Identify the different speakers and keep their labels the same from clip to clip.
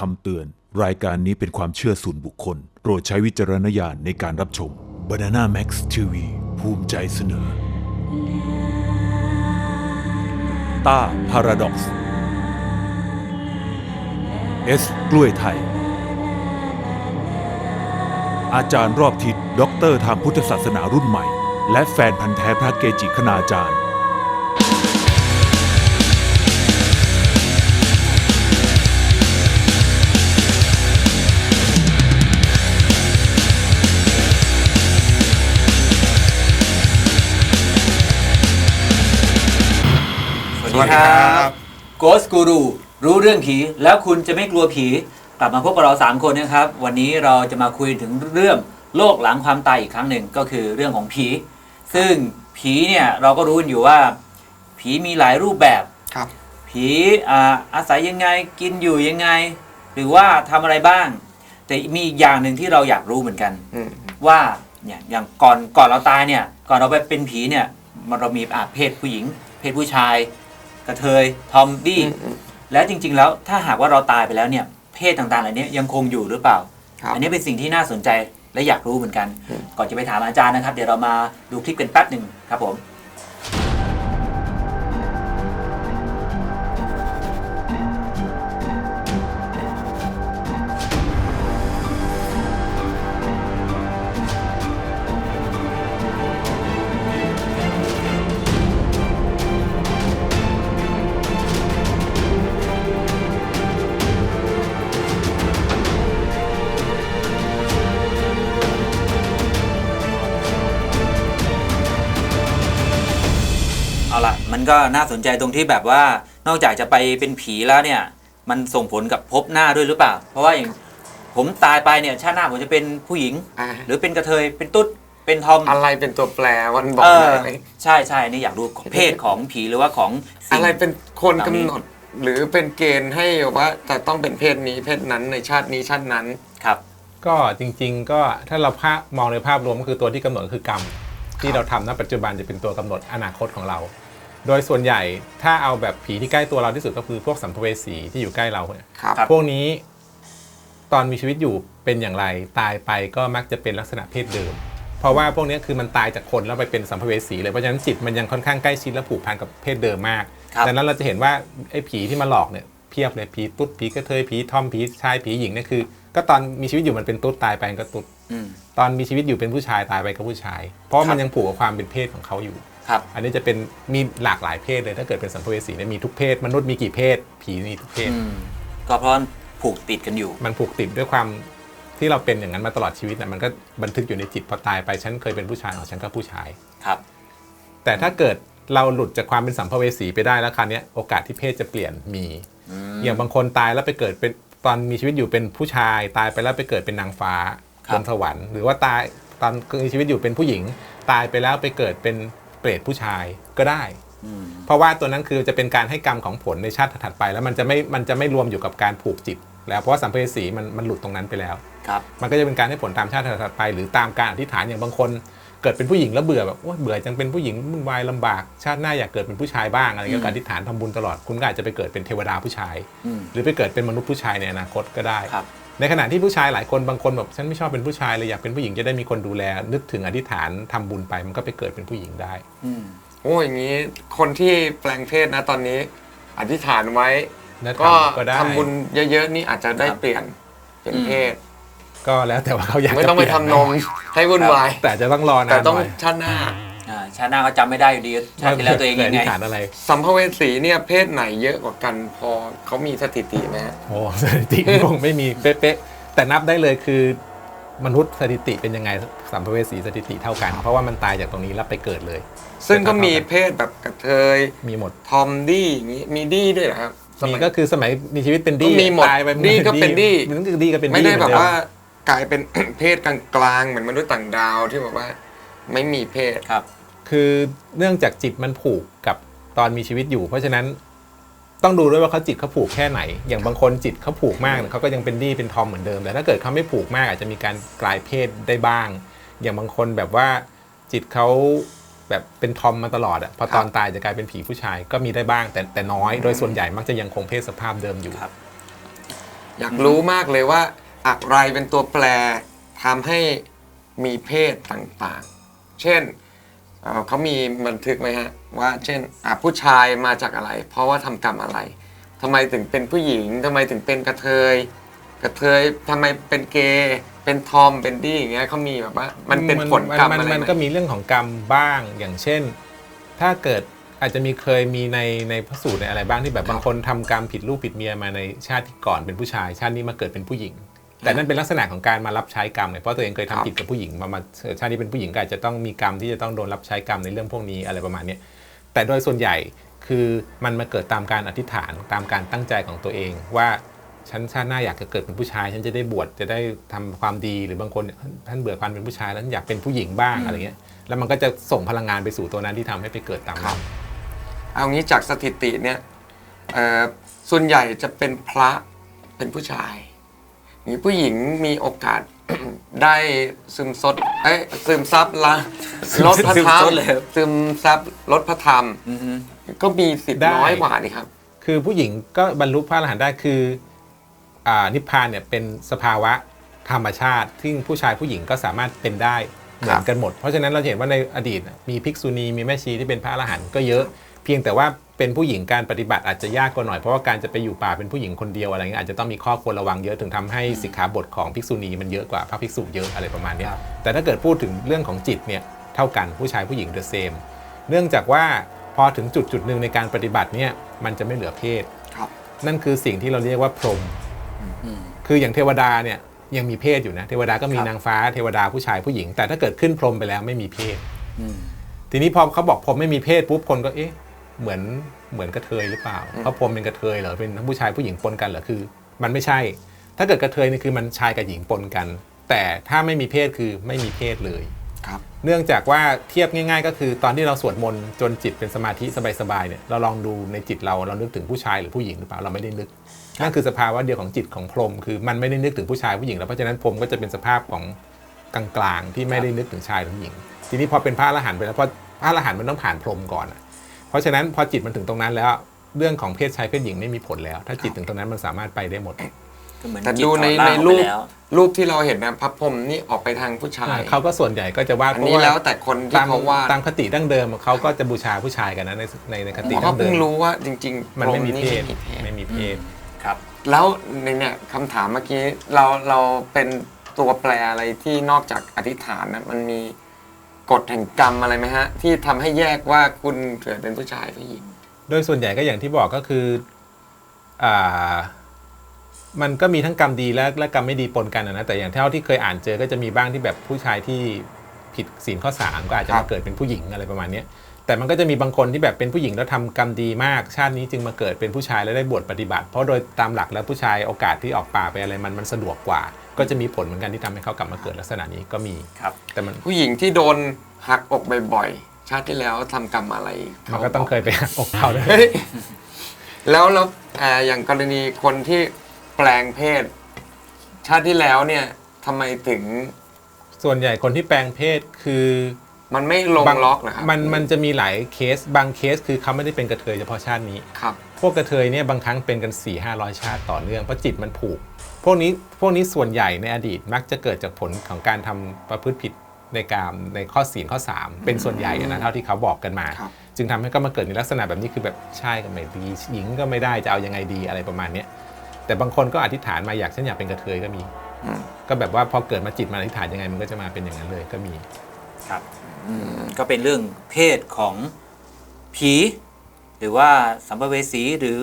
Speaker 1: คำเตือน รายการนี้เป็นความเชื่อส่วนบุคคล โปรดใช้วิจารณญาณในการรับชม Banana Max TV ภูมิใจเสนอ ต้าพาราด็อกซ์เอสกล้วยไทย อาจารย์รอบทิศด็อกเตอร์ทางพุทธศาสนารุ่นใหม่ และแฟนพันธ์แท้พระเกจิคณาจารย์
Speaker 2: วัสดีครับโกสกูรูรู้เรื่องผีแล้วคุณจะไม่กลัวผี กลับมาพบกับเรา 3 คนนะครับ วันนี้เราจะมาคุยถึงเรื่องโลกหลังความตายอีกครั้งหนึ่งก็คือเรื่องของผี ซึ่งผีเนี่ยเราก็รู้กันอยู่ว่า ผีมีหลายรูปแบบ
Speaker 3: ครับ
Speaker 2: ผีอ่าอาศัยยังไงกินอยู่ยังไง หรือว่าทำอะไรบ้าง แต่มีอีกอย่างหนึ่งที่เราอยากรู้เหมือนกัน
Speaker 3: อืม
Speaker 2: ว่าเนี่ยอย่างก่อนก่อนเราตายเนี่ย ก่อนเราไปเป็นผีเนี่ยมันเรามีอาเพศผู้หญิง เพศผู้ชาย กระเทยทอมดี้
Speaker 3: อืมอืม
Speaker 2: และจริง ๆ แล้วถ้าหากว่าเราตายไปแล้วเนี่ย เพศต่างๆเหล่านี้ยังคงอยู่หรือเปล่า
Speaker 3: ครับ
Speaker 2: อันนี้เป็นสิ่งที่น่าสนใจและอยากรู้เหมือนกัน
Speaker 3: อืม
Speaker 2: ก่อนจะไปถามอาจารย์นะครับ เดี๋ยวเรามาดูคลิปกันแป๊บหนึ่งครับผม มันก็น่าสนใจตรงที่แบบว่านอกจากจะไปเป็นผีแล้วเนี่ย มันส่งผลกับภพหน้าด้วยหรือเปล่า เพราะว่าอย่างผมตายไปเนี่ยชาติหน้าผมจะเป็นผู้หญิง
Speaker 3: อ่า
Speaker 2: หรือเป็นกระเทยเป็นตุ๊ดเป็นทอม
Speaker 3: อะไรเป็นตัวแปรวันบอก
Speaker 2: เออ
Speaker 3: ได้ไหม
Speaker 2: ใช่ใช่นี่อยากรู้เพศของผีหรือว่าของสิ่ง
Speaker 3: อะไรเป็นคน
Speaker 2: เหล่านี้
Speaker 3: กำหนด หรือเป็นเกณฑ์ให้ว่าจะต้องเป็นเพศนี้เพศนั้นในชาตินี้ชาตินั้น
Speaker 2: ครับ
Speaker 4: ก็จริงๆ ก็ถ้าเราภาพมองในภาพรวมก็คือตัวที่กำหนดก็คือกรรม ที่เราทำณปัจจุบันจะเป็นตัวกำหนดอนาคตของเรา โดยส่วนใหญ่ถ้าเอาแบบผีที่ใกล้ตัวเราที่สุดก็คือพวกสัมภเวสีที่อยู่ใกล้เราเนี่ย
Speaker 3: ครับ
Speaker 2: ครับ
Speaker 4: พวกนี้ตอนมีชีวิตอยู่เป็นอย่างไรตายไปก็มักจะเป็นลักษณะเพศเดิม เพราะว่าพวกนี้คือมันตายจากคนแล้วไปเป็นสัมภเวสีเลยเพราะฉะนั้นจิตมันยังค่อนข้างใกล้ชิดและผูกพันกับเพศเดิมมาก
Speaker 2: ครับ
Speaker 4: ดังนั้นเราจะเห็นว่าไอ้ผีที่มาหลอกเนี่ยเพียบเลยผีตุ๊ดผีกระเทยผีทอมผีชายผีหญิงเนี่ยคือ ก็ตอนมีชีวิตอยู่มันเป็นตุ๊ดตายไปมันก็ตุ๊ด
Speaker 2: อืม
Speaker 4: ตอนมีชีวิตอยู่เป็นผู้ชายตายไปก็ผู้ชาย เพราะว่า
Speaker 2: ครับ
Speaker 4: มันยังผูกกับความเป็นเพศของเขาอยู่
Speaker 2: ครับ
Speaker 4: อันนี้จะเป็นมีหลากหลายเพศเลยถ้าเกิดเป็นสัมภเวสีเนี่ยมีทุกเพศ มนุษย์มีกี่เพศ ผีมีทุกเพศ
Speaker 2: อืมก็เพราะผูกติดกันอยู่
Speaker 4: มันผูกติดด้วยความที่เราเป็นอย่างนั้นมาตลอดชีวิตนะมันก็บันทึกอยู่ในจิตพอตายไปฉันเคยเป็นผู้ชายของฉันก็ผู้ชาย
Speaker 2: ครับ
Speaker 4: แต่ถ้าเกิดเราหลุดจากความเป็นสัมภเวสีไปได้แล้วคราวเนี้ยโอกาสที่เพศจะเปลี่ยนมี
Speaker 2: อืม
Speaker 4: อย่างบางคนตายแล้วไปเกิดเป็นตอนมีชีวิตอยู่เป็นผู้ชาย ตายไปแล้วไปเกิดเป็นนางฟ้า
Speaker 2: ครับ
Speaker 4: บนสวรรค์หรือว่าตายตอนมีชีวิตอยู่เป็นผู้หญิง ตายไปแล้วไปเกิดเป็น เปรตผู้ชายก็ได้
Speaker 2: อืม
Speaker 4: เพราะว่าตัวนั้นคือจะเป็นการให้กรรมของผลในชาติถัดๆไป แล้วมันจะไม่มันจะไม่รวมอยู่กับการผูกจิต แล้วเพราะว่าสัมภเวสีมันมันหลุดตรงนั้นไปแล้ว
Speaker 2: ครับ
Speaker 4: มันก็จะเป็นการให้ผลตามชาติถัดๆไป หรือตามการอธิษฐานอย่างบางคนเกิดเป็นผู้หญิงแล้วเบื่อแบบโอ๊ยเบื่อจังเป็นผู้หญิงวุ่นวายลำบาก ชาติหน้าอยากเกิดเป็นผู้ชายบ้างอะไร
Speaker 2: อื
Speaker 4: เงี้
Speaker 2: ม
Speaker 4: ยก็อธิษฐานทำบุญตลอดคุณก็อาจจะไปเกิดเป็นเทวดาผู้ชาย
Speaker 2: อืม
Speaker 4: หรือไปเกิดเป็นมนุษย์ผู้ชายในอนาคตก็ได้
Speaker 2: ครับ
Speaker 4: ในขณะที่ผู้ชายหลายคนบางคนแบบฉันไม่ชอบเป็นผู้ชายเลยอยากเป็นผู้หญิงจะได้มีคนดูแล นึกถึงอธิษฐานทำบุญไปมันก็ไปเกิดเป็นผู้หญิงได้
Speaker 2: อืม
Speaker 3: โอ้อย่างนี้คนที่แปลงเพศนะตอนนี้ อธิษฐานไว้
Speaker 4: แล้ว
Speaker 3: ก็
Speaker 4: ทำก็ได้
Speaker 3: ทำบุญเยอะๆนี่อาจจะได้
Speaker 2: ครับ
Speaker 3: เปลี่ยนเป็นเพศ
Speaker 4: ก็แล้วแต่ว่าเขาอยาก
Speaker 3: ไม่
Speaker 4: จะ
Speaker 3: ต้องไป
Speaker 4: เลี่ย
Speaker 3: ทำนมให้วุ่นวาย
Speaker 4: แต่จะต้องรอนาน
Speaker 3: แต่ต้อง
Speaker 4: หน่อย
Speaker 3: ชาติหน้า
Speaker 2: อ่า ชาติหน้าก็จำไม่ได้อยู่ดีชาติที่แล้วตัวเอง
Speaker 4: ค
Speaker 2: ยัง
Speaker 4: อ
Speaker 2: ไง
Speaker 4: ธิษฐานอะไร
Speaker 3: สัมภเวสีเนี่ยเพศไหนเยอะกว่ากันพอเขามีสถิติไหมฮะ
Speaker 4: โอ้สถิติคงไม่มีเป๊ะๆแต่นับได้เลยคือมนุษย์สถิติเป็นยังไงสัมภเวสีสถิติเท่ากัน เพราะว่ามันตายจากตรงนี้แล้วไปเกิดเลย
Speaker 3: ซึ่งก็มีเพศแบบกระเทย
Speaker 4: มีหมด
Speaker 3: ทอมดี้อย่างนี้มีดี้ด้วยเหรอครับส
Speaker 4: มี
Speaker 3: ย
Speaker 4: ก็คือสมัยมีชีวิตเป็นดี
Speaker 3: ก็มีหมด
Speaker 4: ตายไป
Speaker 3: ดี้ก็เป็นดี้
Speaker 4: มันก็คือดีก็เป็น
Speaker 3: ไม่ได้
Speaker 4: เห
Speaker 3: แบ
Speaker 4: อน
Speaker 3: บ
Speaker 4: เม
Speaker 3: ว่ากลายเป็น เพศกลางๆเหมือนมนุษย์ต่างดาวที่แบบว่า ไม่มีเพศ
Speaker 2: ครับ
Speaker 4: คือเนื่องจากจิตมันผูกกับตอนมีชีวิตอยู่ เพราะฉะนั้นต้องดูด้วยว่าเขาจิตเขาผูกแค่ไหน อย่างบางคนจิตเขาผูกมากเนี่ยเขาก็ยังเป็นดีเป็นทอมเหมือนเดิม แต่ถ้าเกิดเขาไม่ผูกมากอาจจะมีการกลายเพศได้บ้าง อย่างบางคนแบบว่าจิตเขาแบบเป็นทอมมาตลอดอะพอตอนตายจะกลายเป็นผีผู้ชายก็มีได้บ้าง แต่แต่น้อยโดยส่วนใหญ่มักจะยังคงเพศสภาพเดิมอยู่
Speaker 2: ครับ
Speaker 3: อยากรู้มากเลยว่าอะไรเป็นตัวแปรทำให้มีเพศต่างๆ เช่น เอ่อเขามีบันทึกไหมฮะว่าเช่นอะผู้ชายมาจากอะไร เพราะว่าทำกรรมอะไรทำไมถึงเป็นผู้หญิงทำไมถึงเป็นกระเทย กระเทยทำไมเป็นเกย์เป็นทอมเป็นดี้อย่างเงี้ยเขามีแบบว่ามันเป็นผลกรรม
Speaker 4: มัน
Speaker 3: อะไร
Speaker 4: มัน
Speaker 3: ไหม
Speaker 4: ก็มีเรื่องของกรรมบ้างอย่างเช่น ถ้าเกิดอาจจะมีเคยมีในในพระสูตรในอะไรบ้างที่แบบบางคนทำกรรมผิดลูกผิดเมียมาในชาติที่ก่อนเป็นผู้ชาย ชาตินี้มาเกิดเป็นผู้หญิง แต่นั่นเป็นลักษณะของการมารับใช้กรรมเนี่ยเพราะตัวเองเคยทำผิดกับผู้หญิงมามาเอ่อชาตินี้เป็นผู้หญิงก็อาจจะต้องมีกรรมที่จะต้องโดนรับใช้กรรมในเรื่องพวกนี้อะไรประมาณเนี้ยแต่โดยส่วนใหญ่คือมันมาเกิดตามการอธิษฐานตามการตั้งใจของตัวเองว่าฉันชาติหน้าอยากจะเกิดเป็นผู้ชาย ฉันจะได้บวชจะได้ทำความดีหรือบางคนท่านเบื่อความเป็นผู้ชายแล้วอยากเป็นผู้หญิงบ้างอะไรเงี้ยแล้วมันก็จะส่งพลังงานไปสู่ตัวนั้นที่ทำให้ไปเกิดตาม
Speaker 3: ครั
Speaker 4: นั้
Speaker 3: บ
Speaker 4: น
Speaker 3: เอางี้จากสถิติเนี่ยเอ่อส่วนใหญ่จะเป็นพระเป็นผู้ชาย มีผู้หญิงมีโอกาส ได้ซึมซดเอ้ยซึมซับละลดพระ
Speaker 2: ซึม
Speaker 3: ธรรม
Speaker 2: ซดเลยครับ
Speaker 3: ซึมซับลดพระธรรม
Speaker 2: อือฮึ
Speaker 3: ก็มีสิทธิ์น้อยกว่านี่ครับ
Speaker 4: คือผู้หญิงก็บรรลุพระอรหันต์ได้คืออ่านิพพานเนี่ยเป็นสภาวะธรรมชาติ ซึ่งผู้ชายผู้หญิงก็สามารถเป็นได้เหมือนกันหมด เพราะฉะนั้นเราจะเห็นว่าในอดีตน่ะมีภิกษุณีมีแม่ชีที่เป็นพระอรหันต์ก็เยอะ เพียงแต่ว่า เป็นผู้หญิงการปฏิบัติอาจจะยากกว่าหน่อยเพราะว่าการจะไปอยู่ป่าเป็นผู้หญิงคนเดียวอะไรเงี้ยอาจจะต้องมีข้อควรระวังเยอะถึงทำให้สิกขาบทของภิกษุณีมันเยอะกว่าพระภิกษุเยอะอะไรประมาณเนี้ยแต่ถ้าเกิดพูดถึงเรื่องของจิตเนี่ยเท่ากันผู้ชายผู้หญิง the same เนื่องจากว่าพอถึงจุดจุดหนึ่งในการปฏิบัติเนี่ยมันจะไม่เหลือเพศ
Speaker 3: ครับ
Speaker 4: นั่นคือสิ่งที่เราเรียกว่าพรหม
Speaker 2: อืม
Speaker 4: คืออย่างเทวดาเนี่ยยังมีเพศอยู่นะเทวดาก็มี
Speaker 2: ครับ
Speaker 4: นางฟ้าเทวดาผู้ชายผู้หญิง แต่ถ้าเกิดขึ้นพรหมไปแล้วไม่มีเพศ
Speaker 2: อืม
Speaker 4: ทีนี้พอเขาบอกพรหมไม่มีเพศปุ๊บคนก็เอ๊ะ เหมือนเหมือนกระเทยหรือเปล่าเพราะพรหมเป็นกระเทยเหรอเป็นทั้งผู้ชายผู้หญิงปนกันเหรอคือ มันไม่ใช่ ถ้าเกิดกระเทยนี่คือมันชายกับหญิงปนกัน แต่ถ้าไม่มีเพศคือไม่มีเพศเลย
Speaker 3: ครับ
Speaker 4: เนื่องจากว่าเทียบง่ายๆ ก็คือตอนที่เราสวดมนต์จนจิตเป็นสมาธิสบายๆเนี่ยเราลองดูในจิตเราเรานึกถึงผู้ชายหรือผู้หญิงหรือเปล่าเราไม่ได้นึกนั่นคือสภาวะเดียวของจิตของพรหมคือมันไม่ได้นึกถึงผู้ชายผู้หญิงแล้วเพราะฉะนั้นพรหมก็จะเป็นสภาพของกลางๆที่ไม่ได้นึกถึงชายหรือผู้หญิง ทีนี้พอเป็นพระอรหันต์ไปแล้วเพราะพระอรหันต์มันต้องผ่านพรหมก่อนอะ เพราะฉะนั้นพอจิตมันถึงตรงนั้นแล้ว เรื่องของเพศชายเพศหญิงไม่มีผลแล้ว ถ้าจิตถึงตรงนั้นมันสามารถไปได้หมด
Speaker 2: ก็เหมือน
Speaker 3: แต่
Speaker 2: จิต
Speaker 3: ดูใน
Speaker 2: ถอดร่าง
Speaker 3: ใน
Speaker 2: ออก
Speaker 3: รู
Speaker 2: ไป
Speaker 3: ป
Speaker 2: แล้ว
Speaker 3: รูปที่เราเห็นนะพระพรหมนี่ออกไปทางผู้ชาย
Speaker 4: เขาก็ส่วนใหญ่ก็จะวาด
Speaker 3: อัน
Speaker 4: เพราะ
Speaker 3: นี้
Speaker 4: ว่า
Speaker 3: แล้วแต่คนที่
Speaker 4: ตาม
Speaker 3: เขาวาด
Speaker 4: ตามคติดั้งเดิมเขาก็จะบูชาผู้ชายกันนะในในในคติ
Speaker 3: ผม
Speaker 4: ดั้
Speaker 3: ก็
Speaker 4: งเดิ
Speaker 3: เพิ่ง
Speaker 4: ม
Speaker 3: รู้ว่าจริงๆ
Speaker 4: มันไม่มี
Speaker 3: พรห
Speaker 4: เพศ
Speaker 3: นี่ไม่มีเพศ
Speaker 4: ไม่มีเพศ
Speaker 2: ครับ
Speaker 3: แล้วในเนี่ยคำถามเมื่อกี้เราเราเป็นตัวแปรอะไรที่นอกจากอธิษฐานนะมันมี กฎแห่งกรรมอะไรไหมฮะ ที่ทำให้แยกว่าคุณเกิดเป็นผู้ชายผู้หญิง
Speaker 4: โดยส่วนใหญ่ก็อย่างที่บอกก็คืออ่ามันก็มีทั้งกรรมดีและและกรรมไม่ดีปนกันอะนะแต่อย่างเท่าที่เคยอ่านเจอก็จะมีบ้างที่แบบผู้ชายที่ผิดศีลข้อสามก็อาจจะ
Speaker 3: ครั
Speaker 4: มา
Speaker 3: บ
Speaker 4: เกิดเป็นผู้หญิงอะไรประมาณเนี้ย แต่มันก็จะมีบางคนที่แบบเป็นผู้หญิงแล้วทำกรรมดีมาก ชาตินี้จึงมาเกิดเป็นผู้ชายแล้วได้บวชปฏิบัติ เพราะโดยตามหลักแล้วผู้ชายโอกาสที่ออกป่าไปอะไรมันมันสะดวกกว่า ก็จะมีผลเหมือนกันที่ทำให้เขากลับมาเกิดลักษณะนี้ก็มี
Speaker 2: ครับ
Speaker 4: แต่มัน
Speaker 3: ผู้หญิงที่โดนหักอกบ่อยๆ ชาติที่แล้วทำกรรมอะไร
Speaker 4: มันก็ต้องเคยไปหักอกเขาด้วย
Speaker 3: เฮ้ยแล้วแล้วอ่าอย่างกรณีคนที่แปลงเพศ ชาติที่แล้วเนี่ยทำไมถึง
Speaker 4: ส่วนใหญ่คนที่แปลงเพศคือ
Speaker 3: มันไม่ลง
Speaker 4: บาง
Speaker 3: ล็อกนะครับ
Speaker 4: มันมันจะมีหลายเคสบางเคสคือเขาไม่ได้เป็นกระเทยเฉพาะชาตินี้
Speaker 3: ครับ
Speaker 4: พวกกระเทยเนี่ยบางครั้งเป็นกัน4ี่ห้าร้อยชาติต่อเนื่องเพราะจิตมันผูก พวกนี้พวกนี้ส่วนใหญ่ในอดีตมักจะเกิดจากผลของการทำประพฤติผิดในการในข้อศีลข้อ 3 เป็นส่วนใหญ่อะนะเท่าที่เขาบอกกันมา
Speaker 3: ครับ
Speaker 4: จึงทำให้ก็มาเกิดในลักษณะแบบนี้คือแบบชายก็ไม่ดีหญิงก็ไม่ได้จะเอายังไงดีอะไรประมาณเนี้ยแต่บางคนก็อธิษฐานมาอยากฉันอยากเป็นกระเทยก็มี
Speaker 3: อืม
Speaker 4: ก็แบบว่าพอเกิดมาจิตมาอธิษฐานยังไงมันก็จะมาเป็นอย่างนั้นเลยก็มี
Speaker 2: ครับ อืมก็เป็นเรื่องเพศของผี หรือว่าสัมภเวสีหรือ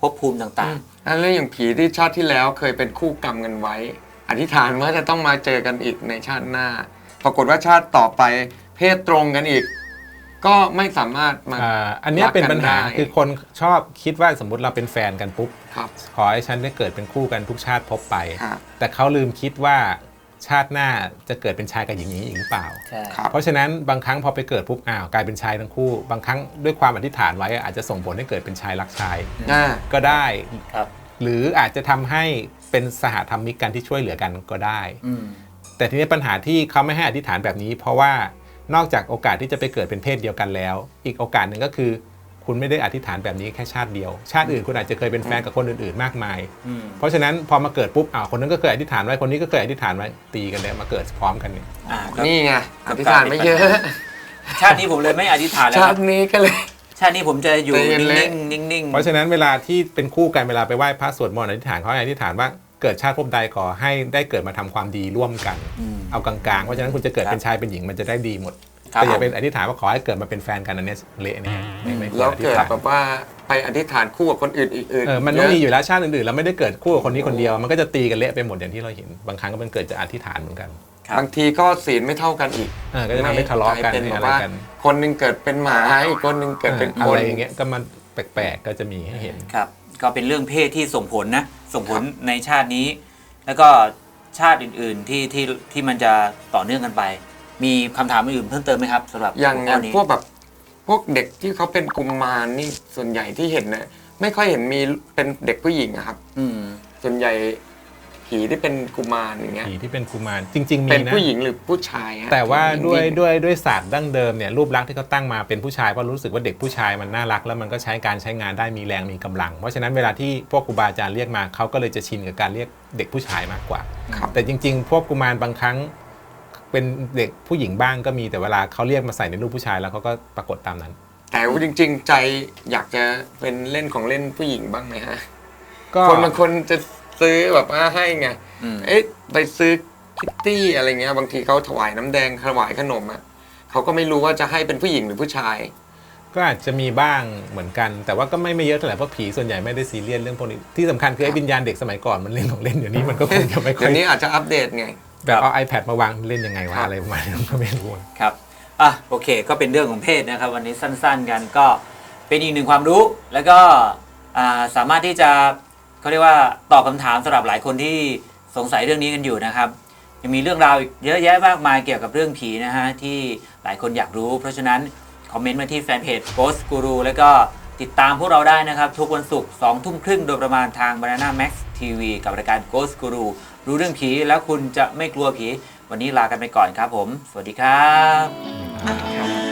Speaker 2: ภพภูมิต่าง
Speaker 3: แล้วเรื่องอย่างผีที่ชาติที่แล้วเคยเป็นคู่กรรมกันไว้ อธิษฐานว่าจะต้องมาเจอกันอีกในชาติหน้า ปรากฏว่าชาติต่อไปเพศตรงกันอีก ก็ไม่สามารถมา
Speaker 4: อ่าอันเนี้ยเป็นปัญหา
Speaker 3: รักกันได้
Speaker 4: คือคนชอบคิดว่าสมมติเราเป็นแฟนกันปุ๊บ
Speaker 3: ครับ
Speaker 4: ขอให้ฉันได้เกิดเป็นคู่กันทุกชาติพบไป
Speaker 3: ครับ
Speaker 4: แต่เขาลืมคิดว่า ชาติหน้าจะเกิดเป็นชายกับหญิงอย่างนี้อีกหรือเปล่า
Speaker 2: ๆใช่
Speaker 3: ครับ
Speaker 4: เพราะฉะนั้นบางครั้งพอไปเกิดปุ๊บอ้าวกลายเป็นชายทั้งคู่ บางครั้งด้วยความอธิษฐานไว้อาจจะส่งผลให้เกิดเป็นชายรักชาย
Speaker 3: อ่า
Speaker 4: ก็ได้
Speaker 2: ครับ
Speaker 4: หรืออาจจะทำให้เป็นสหธรรมิกกันที่ช่วยเหลือกันก็ได้
Speaker 2: อืม
Speaker 4: แต่ทีนี้ปัญหาที่เขาไม่ให้อธิษฐานแบบนี้ เพราะว่านอกจากโอกาสที่จะไปเกิดเป็นเพศเดียวกันแล้ว อีกโอกาสหนึ่งก็คือ คคุณไม่ได้อธิษฐานแบบนี้แค่ชาติเดียว ชาติอื่นคุณอาจจะเคยเป็นแฟนกับคนอื่นๆมากมาย
Speaker 2: อืม
Speaker 4: เพราะฉะนั้นพอมาเกิดปุ๊บอ้าวคนนั้นก็เคยอธิษฐานไว้คนนี้ก็เคยอธิษฐานไว้ตีกันเลยมาเกิดพร้อมกันเนี่ย
Speaker 2: อ่าครับ
Speaker 3: นี่ไงอธิษฐานไม่เยอะ
Speaker 2: ชาตินี้ผมเลยไม่อธิษฐานแล้ว
Speaker 3: ชา
Speaker 2: ครับ
Speaker 3: ตินี้ก็เลย
Speaker 2: ชาตินี้ผมจะอยู่
Speaker 3: ใจเย็นเลย
Speaker 2: นิ่งๆนิ่งๆ
Speaker 4: เพราะฉะนั้นเวลาที่เป็นคู่กันเวลาไปไหว้พระสวดมนต์อธิษฐานเขาให้อธิษฐานว่าเกิดชาติภพใดขอให้ได้เกิดมาทำความดีร่วมกัน
Speaker 2: อืม
Speaker 4: เอากลางๆเพราะฉะนั้นคุณจะเกิด
Speaker 2: ครับ
Speaker 4: เป็นชายเป็นหญิงมันจะได้ดีหมด
Speaker 2: ครับ
Speaker 4: แต่อย่าเป็นอธิษฐานว่าขอให้เกิดมาเป็นแฟนกันอันเนี้ยเละเนี่ยไม่ไม่ควร
Speaker 3: แล้ว
Speaker 4: อธิษ
Speaker 3: เกิด
Speaker 4: ฐาน
Speaker 3: แบบว่าไปอธิษฐานคู่กับคนอื่นอีกอื่น
Speaker 4: เออมันต้องมีอยู่แล้วชาติอื่นๆเราไม่ได้เกิดคู่กับคนนี้คนเดียวมันก็จะตีกันเละไปหมดอย่างที่เราเห็นบางครั้งก็มันเกิดจากอธิษฐานเหมือนกัน
Speaker 2: ครับ
Speaker 3: บางทีก็ศีลไม่เท่ากันอีก
Speaker 4: เออก็จะทำให้ทะเลาะกัน
Speaker 3: ลยเป็น
Speaker 4: ให้
Speaker 3: แบ
Speaker 4: อะ
Speaker 3: บ
Speaker 4: ไร
Speaker 3: ว่า
Speaker 4: กัน
Speaker 3: คนหนึ่งเกิดเป็นหมาอีกคนหนึ่งเกิดเป็น
Speaker 4: อะ
Speaker 3: คน
Speaker 4: ไรอย่างเงี้ยก็มันแปลกๆก็จะมีให้เห็น
Speaker 2: ครับ ก็เป็นเรื่องเพศที่ส่งผลนะ ส่งผลในชาตินี้ แล้วก็ชาติอื่น ๆ ที่ที่ที่มันจะต่อเนื่องกันไป มีคำถามอื่นเพิ่มเติมไหมครับสำหรับ
Speaker 3: อย่าง
Speaker 2: หัว
Speaker 3: อ
Speaker 2: ข้
Speaker 3: ย่าง
Speaker 2: นี้
Speaker 3: พวกแบบพวกเด็กที่เขาเป็นกุมมารนี่ส่วนใหญ่ที่เห็นเนี่ยไม่ค่อยเห็นมีเป็นเด็กผู้หญิงอะครับ
Speaker 2: อืม
Speaker 3: ส่วนใหญ่ผีที่เป็นกุมารอย่างเงี้ย
Speaker 4: ผีที่เป็นกุมารจริง ๆ มี
Speaker 3: เป็น
Speaker 4: นะ
Speaker 3: ผู้หญิงหรือผู้ชายฮะ
Speaker 4: แต่ว่า
Speaker 3: ที่
Speaker 4: ด้วย
Speaker 3: นิ่งๆ
Speaker 4: ด้วยด้วยศาสตร์ดั้งเดิมเนี่ยรูปลักษณ์ที่เขาตั้งมาเป็นผู้ชายเพราะรู้สึกว่าเด็กผู้ชายมันน่ารัก แล้วมันก็ใช้การใช้งานได้มีแรงมีกำลัง เพราะฉะนั้นเวลาที่พวกครูบาอาจารย์เรียกมาเขาก็เลยจะชินกับการเรียกเด็กผู้ชายมากกว่า
Speaker 3: ครับ
Speaker 4: แต่จริง ๆ พวกกุมารบางครั้ง เป็นเด็กผู้หญิงบ้างก็มีแต่เวลาเขาเรียกมาใส่ในรูปผู้ชายแล้วเขาก็ปรากฏตามนั้น
Speaker 3: แต่ว่าจริง ๆ ใจอยากจะเป็นเล่นของเล่นผู้หญิงบ้างไหมฮะ
Speaker 4: ก็
Speaker 3: คนบางคนจะซื้อแบบว่าให้ไง
Speaker 2: อืม
Speaker 3: เอ๊ะไปซื้อคิตตี้อะไรเงี้ยบางทีเขาถวายน้ำแดงถวายขนมอะเขาก็ไม่รู้ว่าจะให้เป็นผู้หญิงหรือผู้ชาย
Speaker 4: ก็อาจจะมีบ้างเหมือนกัน แต่ว่าก็ไม่ไม่เยอะเท่าไหร่เพราะผีส่วนใหญ่ไม่ได้ซีเรียสเรื่องพวกนี้ที่สำคัญคือไอ้วิญญาณเด็กสมัยก่อนมันเล่นของเล่นเดี๋ยวนี้มันก็คงจะไม่ค่
Speaker 3: เดี๋
Speaker 4: อย
Speaker 3: ยวนี้อาจจะอัปเดตไง
Speaker 4: แบบเอา iPad มาวางเล่นยังไงวะ
Speaker 3: ครับ
Speaker 4: อะไรประมาณนี้ก็ไม่รู้
Speaker 2: ครับอะโอเค ก็เป็นเรื่องของเพศนะครับ วันนี้สั้นๆกันก็เป็นอีกหนึ่งความรู้ แล้วก็อ่าสามารถที่จะเขาเรียกว่าตอบคำถามสำหรับหลายคนที่สงสัยเรื่องนี้กันอยู่นะครับยังมีเรื่องราวอีกเยอะแยะมากมายเกี่ยวกับเรื่องผีนะฮะที่หลายคนอยากรู้ เพราะฉะนั้นคอมเมนต์มาที่แฟนเพจ Ghost Guru แล้วก็ติดตามพวกเราได้นะครับ ทุกวันศุกร์2ทุ่มครึ่งโดยประมาณทาง Banana Max TV กับรายการ Ghost Guru รู้เรื่องผีแล้วคุณจะไม่กลัวผี วันนี้ลากันไปก่อนครับผม สวัสดีครับ